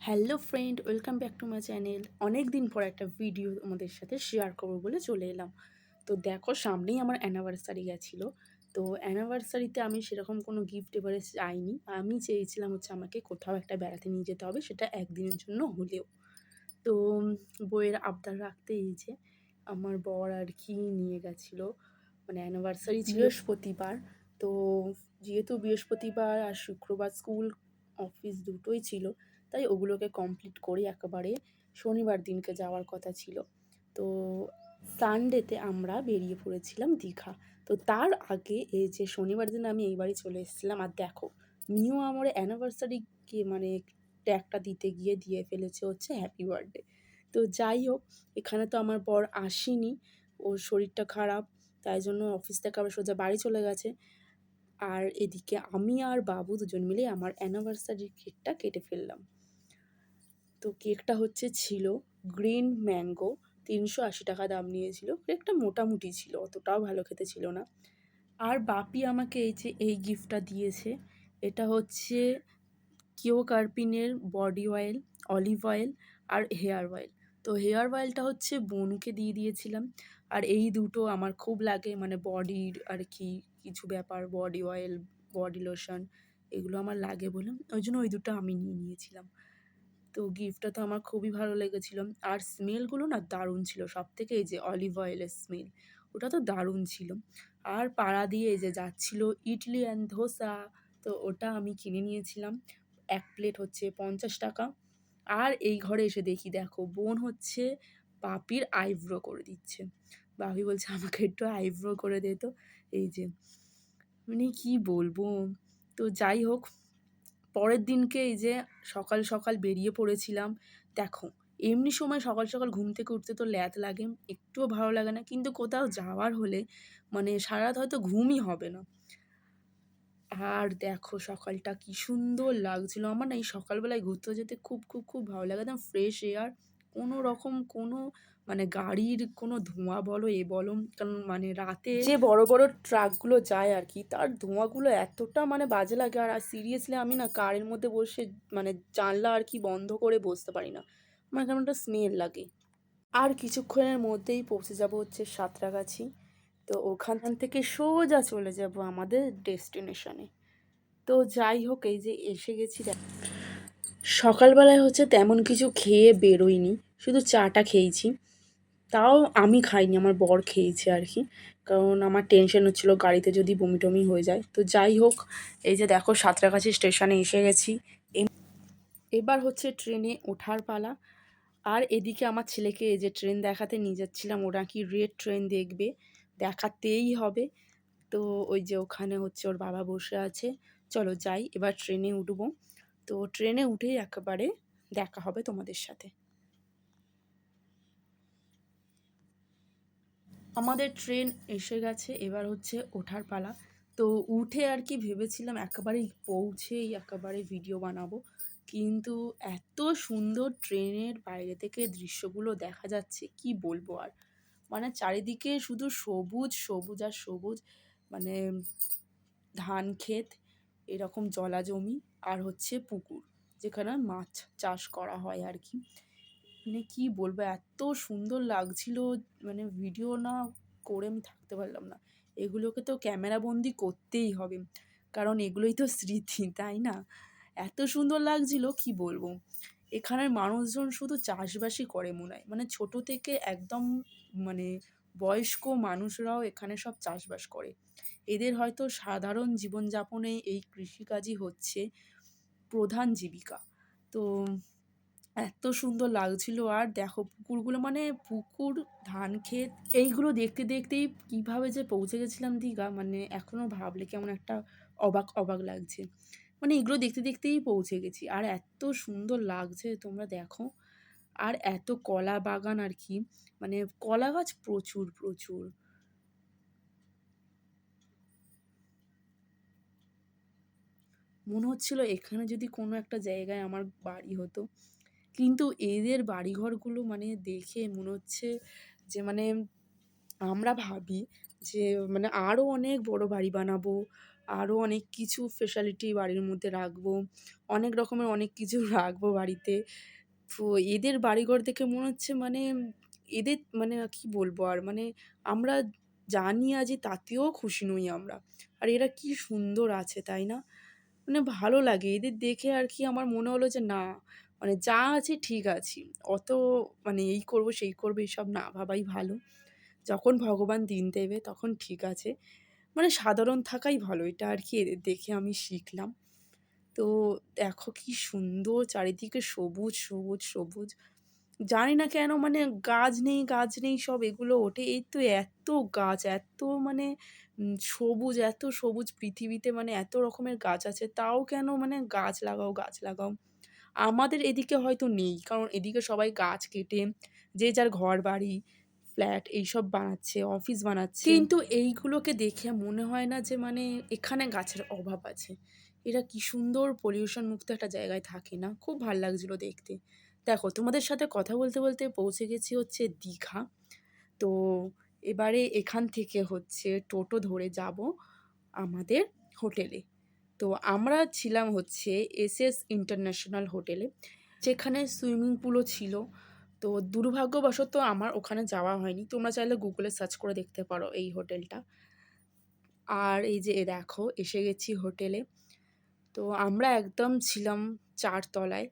Hello friend, welcome back to my channel. অনেক দিন পর একটা ভিডিও আমাদের সাথে শেয়ার করব বলে চলে এলাম। তো দেখো, সামনেই আমার অ্যানিভার্সারি গেছিল। তো অ্যানিভার্সারিতে আমি সেরকম কোনো গিফট এবারে চাইনি। আমি চেয়েছিলাম হচ্ছে আমাকে কোথাও একটা বেড়াতে নিয়ে যেতে হবে, সেটা একদিনের জন্য হলেও। তো বইয়ের আবদার রাখতে এই যে আমার বর আর কি নিয়ে গেছিল। মানে অ্যানিভার্সারি বৃহস্পতিবার। তো যেহেতু বৃহস্পতিবার আর শুক্রবার স্কুল অফিস দুটোই ছিল তাই ওগুলোকে কমপ্লিট করি একেবারে। শনিবার দিনকে যাওয়ার কথা ছিল। তো সানডেতে আমরা বেরিয়ে পড়েছিলাম দীঘা। তো তার আগে এই যে শনিবার দিন আমি এই বাড়ি চলে এসেছিলাম, আর দেখো মিও আমার অ্যানিভার্সারিকে মানে ট্যাগটা দিতে গিয়ে দিয়ে ফেলেছে হচ্ছে হ্যাপি বার্থডে তো যাই হোক, এখানে তো আমার বর আসেনি, ওর শরীরটা খারাপ, তাই জন্য অফিস থেকে আবার সোজা বাড়ি চলে গেছে। আর এদিকে আমি আর বাবু দুজন মিলে আমার অ্যানিভার্সারির কেকটা কেটে ফেললাম। তো কেকটা হচ্ছে ছিল গ্রিন ম্যাঙ্গো, তিনশো আশি টাকা দাম নিয়েছিল। কেকটা মোটামুটি ছিল, অতটাও ভালো খেতে ছিল না। আর বাপি আমাকে এই যে এই গিফটটা দিয়েছে, এটা হচ্ছে কিও কার্পিনের বডি অয়েল, অলিভ অয়েল আর হেয়ার অয়েল। তো হেয়ার অয়েলটা হচ্ছে বনুকে দিয়ে দিয়েছিলাম। আর এই দুটো আমার খুব লাগে মানে বডির আর কি কিছু ব্যাপার, বডি অয়েল, বডি লোশন, এগুলো আমার লাগে বলে। ওই জন্য ওই দুটো আমি নিয়ে নিয়েছিলাম। তো গিফটটা তো আমার খুবই ভালো লেগেছিলো। আর স্মেলগুলো না দারুণ ছিল। সব থেকে এই যে অলিভ অয়েলের স্মেল ওটা তো দারুণ ছিল। আর পাড়া দিয়ে এই যে যাচ্ছিল ইডলি অ্যান্ড ধোসা, তো ওটা আমি কিনে নিয়েছিলাম। এক প্লেট হচ্ছে পঞ্চাশ টাকা। আর এই ঘরে এসে দেখি, দেখো, বোন হচ্ছে পাপির আইব্রো করে দিচ্ছে। বাপি বলছে, আমাকে একটু আইব্রো করে দে তো। এই যে মানে কি বলব? তো যাই হোক পরের দিনকে এই যে সকাল সকাল বেরিয়ে পড়েছিলাম, দেখো, এমনি সময় সকাল সকাল ঘুম থেকে উঠতে তো ল্যাত লাগে, একটুও ভালো লাগে না, কিন্তু কোথাও যাওয়ার হলে মানে সারা রাত হয়তো ঘুমই হবে না। আর দেখো সকালটা কি সুন্দর লাগছিল, আমার না এই সকালবেলায় ঘুরতে যেতে খুব খুব খুব ভালো লাগে, একদম ফ্রেশ এয়ার কোনো রকম কোনো মানে গাড়ির কোনো ধোঁয়া বলো এ বলো, কারণ মানে রাতে যে বড় বড় ট্রাকগুলো যায় আর কি, তার ধোঁয়াগুলো এতটা মানে বাজে লাগে। আর সিরিয়াসলি আমি না কারের মধ্যে বসে মানে জানলা আর কি বন্ধ করে বসতে পারি না। আমার কেমন একটা স্মেল লাগে। আর কিছুক্ষণের মধ্যেই পৌঁছে যাব হচ্ছে সাঁতরাগাছি। তো ওখান থেকে সোজা চলে যাব আমাদের ডেস্টিনেশনে তো যাই হোক, এই যে এসে গেছি সকালবেলায় হচ্ছে তেমন কিছু খেয়ে বেরোইনি, শুধু চাটা খেয়েছি। তাও আমি খাইনি, আমার বর খেয়েছে আর কি কারণ আমার টেনশন হচ্ছিল গাড়িতে যদি বমি টমি হয়ে যায়। তো যাই হোক, এই যে দেখো সাঁতরাগাছি স্টেশনে এসে গেছি। এবার হচ্ছে ট্রেনে ওঠার পালা। আর এদিকে আমার ছেলেকে এই যে ট্রেন দেখাতে নিয়ে যাচ্ছিলাম, ওরা কি রেড ট্রেন দেখবে? দেখাতেই হবে। তো ওই যে ওখানে হচ্ছে ওর বাবা বসে আছে। চলো যাই, এবার ট্রেনে উঠবো। তো ট্রেনে উঠেই একেবারে দেখা হবে তোমাদের সাথে। আমাদের ট্রেন এসে গেছে, এবার হচ্ছে ওঠার পালা। তো উঠে আর কি ভেবেছিলাম একেবারেই পৌঁছেই একেবারে ভিডিও বানাবো, কিন্তু এত সুন্দর ট্রেনের বাইরে থেকে দৃশ্যগুলো দেখা যাচ্ছে, কি বলব আর? মানে চারিদিকে শুধু সবুজ সবুজ আর সবুজ মানে ধান ক্ষেত এরকম জলা জমি আর হচ্ছে পুকুর, যেখানে মাছ চাষ করা হয় আর কি। মানে কী বলব, এত সুন্দর লাগছিল মানে ভিডিও না করে আমি থাকতে পারলাম না। এগুলোকে তো ক্যামেরা বন্দি করতেই হবে, কারণ এগুলোই তো স্মৃতি, তাই না? এত সুন্দর লাগছিল, কি বলব? এখানের মানুষজন শুধু চাষবাসই করে মনে হয়। মানে ছোট থেকে একদম মানে বয়স্ক মানুষরাও এখানে সব চাষবাস করে। এদের হয়তো সাধারণ জীবনযাপনে এই কৃষিকাজই হচ্ছে প্রধান জীবিকা। তো এত সুন্দর লাগছিল আর দেখো পুকুরগুলো মানে পুকুর, ধান ক্ষেত, এইগুলো দেখতে দেখতেই কীভাবে যে পৌঁছে গেছিলাম দীঘা মানে এখনও ভাবলে কেমন একটা অবাক অবাক লাগছে। মানে এগুলো দেখতে দেখতেই পৌঁছে গেছি। আর এত সুন্দর লাগছে তোমরা দেখো। আর এত কলা বাগান আর কি মানে কলা গাছ প্রচুর প্রচুর। মনে হচ্ছিল এখানে যদি কোনো একটা জায়গায় আমার বাড়ি হতো। কিন্তু এদের বাড়িঘরগুলো মানে দেখে মনে হচ্ছে যে মানে আমরা ভাবি যে মানে আরও অনেক বড় বাড়ি বানাবো আরও অনেক কিছু স্পেশালিটি বাড়ির মধ্যে রাখব, অনেক রকমের অনেক কিছু রাখব বাড়িতে। তো এদের বাড়িঘর দেখে মনে হচ্ছে মানে এদের মানে কি বলব আর মানে আমরা জানি আজ তাতেও খুশি নই আমরা। আর এরা কি সুন্দর আছে, তাই না? মানে ভালো লাগে। এদের দেখে আর কি আমার মনে হলো যে, না মানে যা আছে ঠিক আছে। অত মানে এই করব, সেই করব এইসব না ভাবাই ভালো। যখন ভগবান দিন দেবে, তখন ঠিক আছে। মানে সাধারণ থাকাই ভালো। এটা আর কি এদের দেখে আমি শিখলাম। তো দেখো কি সুন্দর, চারিদিকে সবুজ সবুজ সবুজ। জানি না কেন মানে গাছ নেই গাছ নেই, সব এগুলো ওঠে। এই তো এত গাছ, এত মানে সবুজ, এত সবুজ পৃথিবীতে মানে এত রকমের গাছ আছে। তাও কেন মানে গাছ লাগাও গাছ লাগাও? আমাদের এদিকে হয়তো নেই, কারণ এদিকে সবাই গাছ কেটে, যে যার ঘর বাড়ি ফ্ল্যাট এইসব বানাচ্ছে, অফিস বানাচ্ছে। কিন্তু এইগুলোকে দেখে মনে হয় না যে মানে এখানে গাছের অভাব আছে। এরা কি সুন্দর পলিউশন মুক্ত একটা জায়গায় থাকে না? খুব ভালো লাগছিল দেখতে। দেখো, তোমাদের সাথে কথা বলতে বলতে পৌঁছে গেছি হচ্ছে দীঘা। তো এবারে এখান থেকে হচ্ছে টোটো ধরে যাব আমাদের হোটেলে। তো আমরা ছিলাম হচ্ছে এস এস ইন্টারন্যাশনাল হোটেলে, যেখানে সুইমিং পুলও ছিল। তো দুর্ভাগ্যবশত আমার ওখানে যাওয়া হয়নি। তোমরা চাইলে গুগলে সার্চ করে দেখতে পারো এই হোটেলটা। আর এই যে দেখো, এসে গেছি হোটেলে। তো আমরা একদম ছিলাম চারতলায়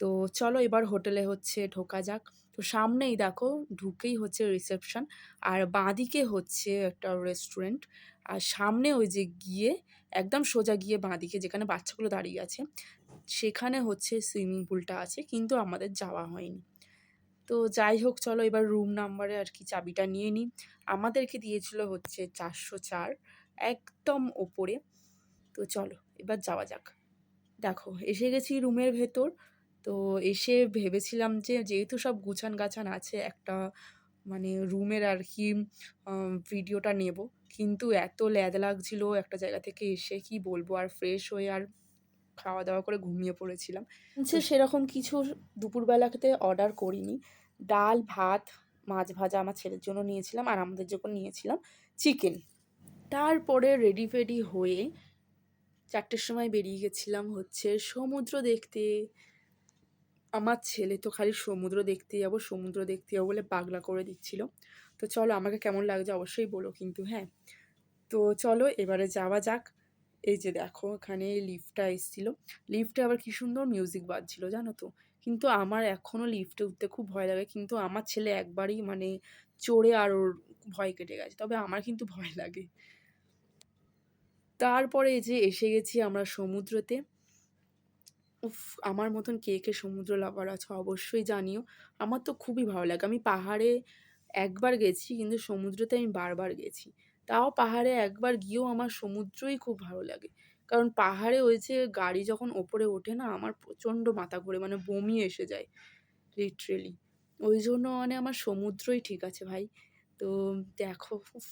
তো চলো এবার হোটেলে হচ্ছে ঢোকা যাক। তো সামনেই দেখো ঢুকেই হচ্ছে রিসেপশন আর বাঁদিকে হচ্ছে একটা রেস্টুরেন্ট। আর সামনে ওই যে গিয়ে একদম সোজা গিয়ে বাঁদিকে যেখানে বাচ্চাগুলো দাঁড়িয়ে আছে, সেখানে হচ্ছে সুইমিং পুলটা আছে, কিন্তু আমাদের যাওয়া হয়নি। তো যাই হোক, চলো এবার রুম নাম্বারে আর কি চাবিটা নিয়ে নিই। আমাদেরকে দিয়েছিল হচ্ছে চারশো চার, একদম ওপরে। তো চলো এবার যাওয়া যাক। দেখো, এসে গেছি রুমের ভেতর। তো এসে ভেবেছিলাম যে যেহেতু সব গুছান গাছান আছে একটা মানে রুমের আর কি ভিডিওটা নেব। কিন্তু এত ল্যাদ লাগছিল একটা জায়গা থেকে এসে কি বলব আর ফ্রেশ হয়ে আর খাওয়া দাওয়া করে ঘুমিয়ে পড়েছিলাম। যে সেরকম কিছু দুপুরবেলাতে অর্ডার করিনি। ডাল ভাত মাছ ভাজা আমার ছেলের জন্য নিয়েছিলাম আর আমাদের জন্য নিয়েছিলাম চিকেন। তারপরে রেডি ফেডি হয়ে চারটের সময় বেরিয়ে গেছিলাম হচ্ছে সমুদ্র দেখতে। আমার ছেলে তো খালি সমুদ্র দেখতে যাব, সমুদ্র দেখতে যাব বলে পাগলা করে দিচ্ছিল। তো চলো আমাকে কেমন লাগছে অবশ্যই বলো কিন্তু হ্যাঁ। তো চলো এবারে যাওয়া যাক। এই যে দেখো এখানে লিফটটা এসেছিল। লিফটে আবার কি সুন্দর মিউজিক বাজছিল, জানো তো? কিন্তু আমার এখনও লিফটে উঠতে খুব ভয় লাগে। কিন্তু আমার ছেলে একবারই মানে চড়ে আর ওর ভয় কেটে গেছে, তবে আমার কিন্তু ভয় লাগে। তারপরে যে এসে গেছি আমরা সমুদ্রতে। উফ, আমার মতন কে কে সমুদ্র লাভার আছে অবশ্যই জানিও। আমার তো খুবই ভালো লাগে। আমি পাহাড়ে একবার গেছি, কিন্তু সমুদ্রতে আমি বারবার গেছি। তাও পাহাড়ে একবার গিয়েও আমার সমুদ্রই খুব ভালো লাগে। কারণ পাহাড়ে ওই যে গাড়ি যখন ওপরে ওঠে না, আমার প্রচণ্ড মাথা ঘুরে মানে বমি এসে যায় লিটারেলি ওই জন্য মানে আমার সমুদ্রই ঠিক আছে ভাই। তো দেখো, উফ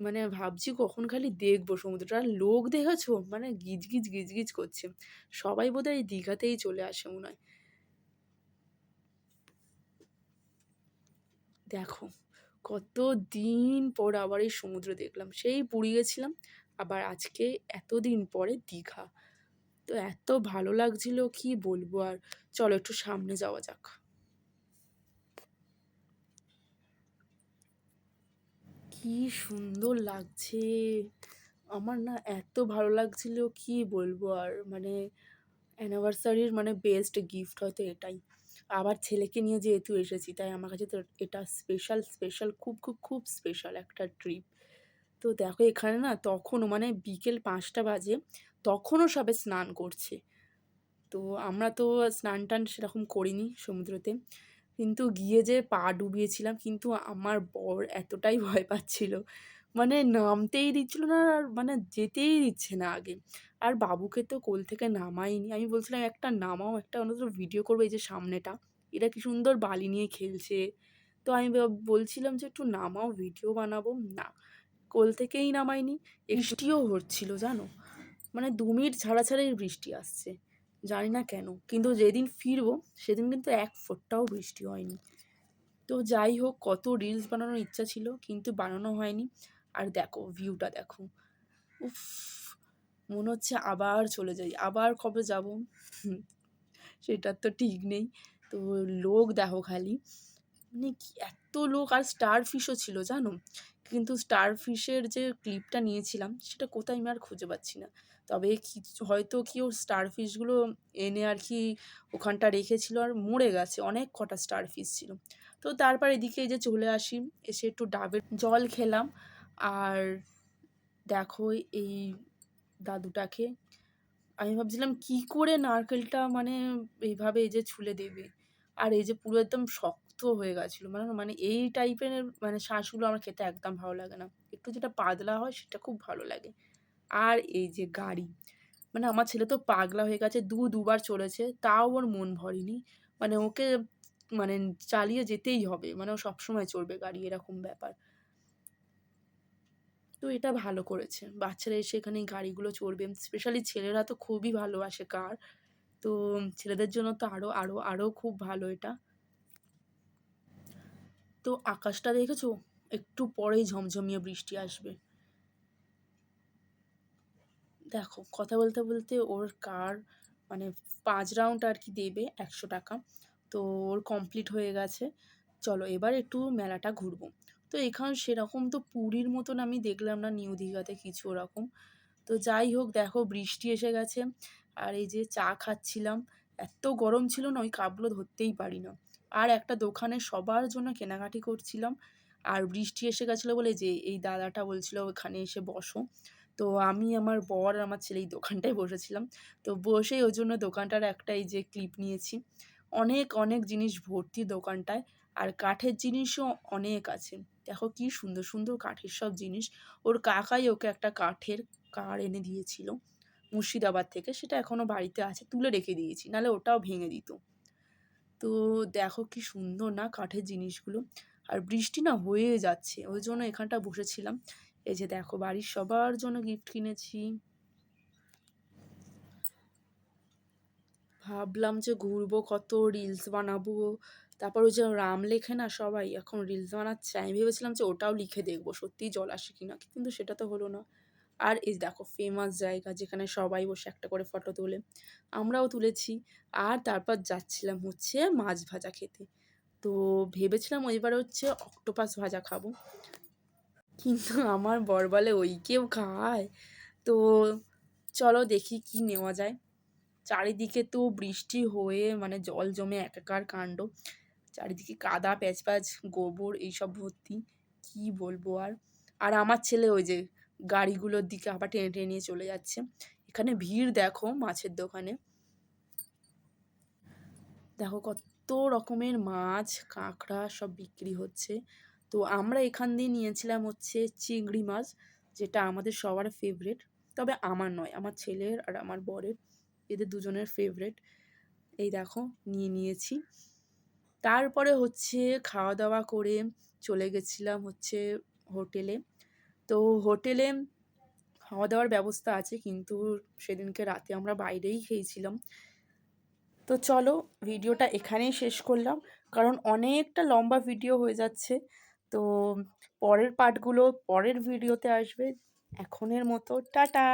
মানে ভাবছি কখন খালি দেখব সমুদ্রটা আর লোক দেখেছ? মানে গিজ গিজ গিজ গিজ করছে। সবাই বোধহয় এই দীঘাতেই চলে আসে মনে হয়। দেখো কত দিন পর আবার এই সমুদ্র দেখলাম। সেই পুরী গেছিলাম, আবার আজকে এতদিন পরে দীঘা। তো এত ভালো লাগছিল, কি বলব আর? চলো একটু সামনে যাওয়া যাক। কি সুন্দর লাগছে। আমার না এত ভালো লাগছিল, কি বলব আর মানে অ্যানিভার্সারির মানে বেস্ট গিফট হয়তো এটাই। আবার ছেলেকে নিয়ে যেহেতু এসেছি, তাই আমার কাছে তো এটা স্পেশাল স্পেশাল খুব খুব খুব স্পেশাল একটা ট্রিপ তো দেখো এখানে না তখনও মানে বিকেল পাঁচটা বাজে, তখনও সবে স্নান করছে। তো আমরা তো স্নান টান সেরকম করিনি সমুদ্রতে। কিন্তু গিয়ে যে পা ডুবিয়েছিলাম কিন্তু আমার বর এতটাই ভয় পাচ্ছিল। মানে নামতেই দিচ্ছিল না আর মানে যেতেই দিচ্ছে না আগে। আর বাবুকে তো কোল থেকে নামাইনি। আমি বলছিলাম একটা নামাও একটা অন্তত ভিডিও করব এই যে সামনেটা। এরা কি সুন্দর বালি নিয়ে খেলছে। তো আমি বলছিলাম যে একটু নামাও ভিডিও বানাবো। না কোল থেকেই নামাইনি। বৃষ্টিও হচ্ছিল জানো? মানে দু মিনিট ছাড়া ছাড়াই বৃষ্টি আসছে। জানি না কেন। কিন্তু যেদিন ফিরবো, সেদিন কিন্তু এক ফোঁটাও বৃষ্টি হয়নি। তো যাই হোক, কত রিলস বানানোর ইচ্ছা ছিল, কিন্তু বানানো হয়নি। আর দেখো ভিউটা দেখো। উফ, মনে হচ্ছে আবার চলে যাই। আবার কবে যাব? সেটার তো ঠিক নেই। তো লোক দেখো খালি। মানে কি এত লোক, আর স্টার ফিশও ছিল, জানো? কিন্তু স্টার ফিশের যে ক্লিপটা নিয়েছিলাম, সেটা কোথায় আমি আর খুঁজে পাচ্ছি না। তবে কি হয়তো কেউ স্টার ফিশগুলো এনে আর কি ওখানটা রেখেছিল আর মরে গেছে। অনেক কটা স্টার ফিশ ছিল। তো তারপর এদিকে যে চলে আসি, এসে একটু ডাবের জল খেলাম। আর দেখো এই দাদুটাকে আমি ভাবছিলাম, কি করে নারকেলটা মানে এইভাবে এই যে ছুলে দেবে? আর এই যে পুরো একদম শক্ত হয়ে গেছিল। মানে মানে এই টাইপের মানে শাঁসগুলো আমার খেতে একদম ভালো লাগে না। একটু যেটা পাতলা হয় সেটা খুব ভালো লাগে। আর এই যে গাড়ি। মানে আমার ছেলে তো পাগলা হয়ে গেছে, দু, দুবার চলেছে, তাও ওর মন ভরেনি। মানে ওকে মানে চালিয়ে যেতেই হবে মানে ও সবসময় চড়বে গাড়ি, এরকম ব্যাপার। তো এটা ভালো করেছে। বাচ্চারা এসে এখানে গাড়িগুলো চড়বে। স্পেশালি ছেলেরা তো খুবই ভালোবাসে কার। তো ছেলেদের জন্য তো আরও আরও আরও খুব ভালো এটা। তো আকাশটা দেখেছ? একটু পরেই ঝমঝমিয়ে বৃষ্টি আসবে। দেখো, কথা বলতে বলতে ওর কার মানে পাঁচ রাউন্ড আর কি দেবে একশো টাকা। তো ওর কমপ্লিট হয়ে গেছে। চলো, এবার একটু মেলাটা ঘুরবো। তো এখানে সেরকম তো পুরীর মতন আমি দেখলাম না, নিউ দীঘাতে কিছু ওরকম। তো যাই হোক, দেখো, বৃষ্টি এসে গেছে। আর এই যে চা খাচ্ছিলাম, এত গরম ছিল না, ওই কাপগুলো ধরতেই পারি না আর একটা দোকানে সবার জন্য কেনাকাটি করছিলাম। আর বৃষ্টি এসে গেছিল বলে যে, এই দাদাটা বলছিল, ওখানে এসে বসো। তো আমি আমার বর আর আমার ছেলে এই দোকানটায় বসেছিলাম। তো বসেই ওই জন্য দোকানটার একটা এই যে ক্লিপ নিয়েছি। অনেক অনেক জিনিস ভর্তি দোকানটায় আর কাঠের জিনিসও অনেক আছে। দেখো কি সুন্দর সুন্দর কাঠের সব জিনিস। ওর কাকাই ওকে একটা কাঠের কার এনে দিয়েছিল মুর্শিদাবাদ থেকে। সেটা এখনও বাড়িতে আছে, তুলে রেখে দিয়েছি, নাহলে ওটাও ভেঙে দিত। তো দেখো কি সুন্দর না কাঠের জিনিসগুলো। আর বৃষ্টি না হয়ে যাচ্ছে, ওই জন্য এখানটা বসেছিলাম। এই যে দেখো, বাড়ির সবার জন্য গিফট কিনেছি। ভাবলাম যে ঘুরবো, কত রিলস বানাবো। তারপর ওই যে রাম লেখে না সবাই, এখন রিলস বানাচ্ছে। আমি ভেবেছিলাম যে ওটাও লিখে দেখব, সত্যিই জল আসে কি না কিন্তু সেটা তো হলো না। আর এই দেখো ফেমাস জায়গা যেখানে সবাই বসে একটা করে ফটো তোলে, আমরাও তুলেছি। আর তারপর যাচ্ছিলাম হচ্ছে মাছ ভাজা খেতে। তো ভেবেছিলাম ওইবার হচ্ছে অক্টোপাস ভাজা খাব। কিন্তু আমার বর বলে, ওই কেউ খায়? তো চলো দেখি কি নেওয়া যায়। চারিদিকে তো বৃষ্টি হয়ে মানে জল জমে একাকার কাণ্ড। চারিদিকে কাদা, প্যাচপ্যাচ, গোবর এইসব ভর্তি। কি বলব আর? আর আমার ছেলে ওই যে গাড়িগুলোর দিকে আবার টেনে টেনে নিয়ে চলে যাচ্ছে। এখানে ভিড় দেখো মাছের দোকানে। দেখো কত রকমের মাছ, কাঁকড়া সব বিক্রি হচ্ছে। তো আমরা এখান দিয়ে নিয়েছিলাম হচ্ছে চিংড়ি মাছ, যেটা আমাদের সবার ফেভারেট তবে আমার নয়, আমার ছেলের আর আমার বরের, এদের দুজনের ফেভারেট এই দেখো, নিয়ে নিয়েছি। তারপরে হচ্ছে খাওয়া দাওয়া করে চলে গেছিলাম হচ্ছে হোটেলে। তো হোটেলে খাওয়া দাওয়ার ব্যবস্থা আছে, কিন্তু সেদিনকে রাতে আমরা বাইরেই খেয়েছিলাম। তো চলো, ভিডিওটা এখানেই শেষ করলাম। কারণ অনেকটা লম্বা ভিডিও হয়ে যাচ্ছে। তো পরের পার্টগুলো পরের ভিডিওতে আসবে। এখনের মতো টাটা!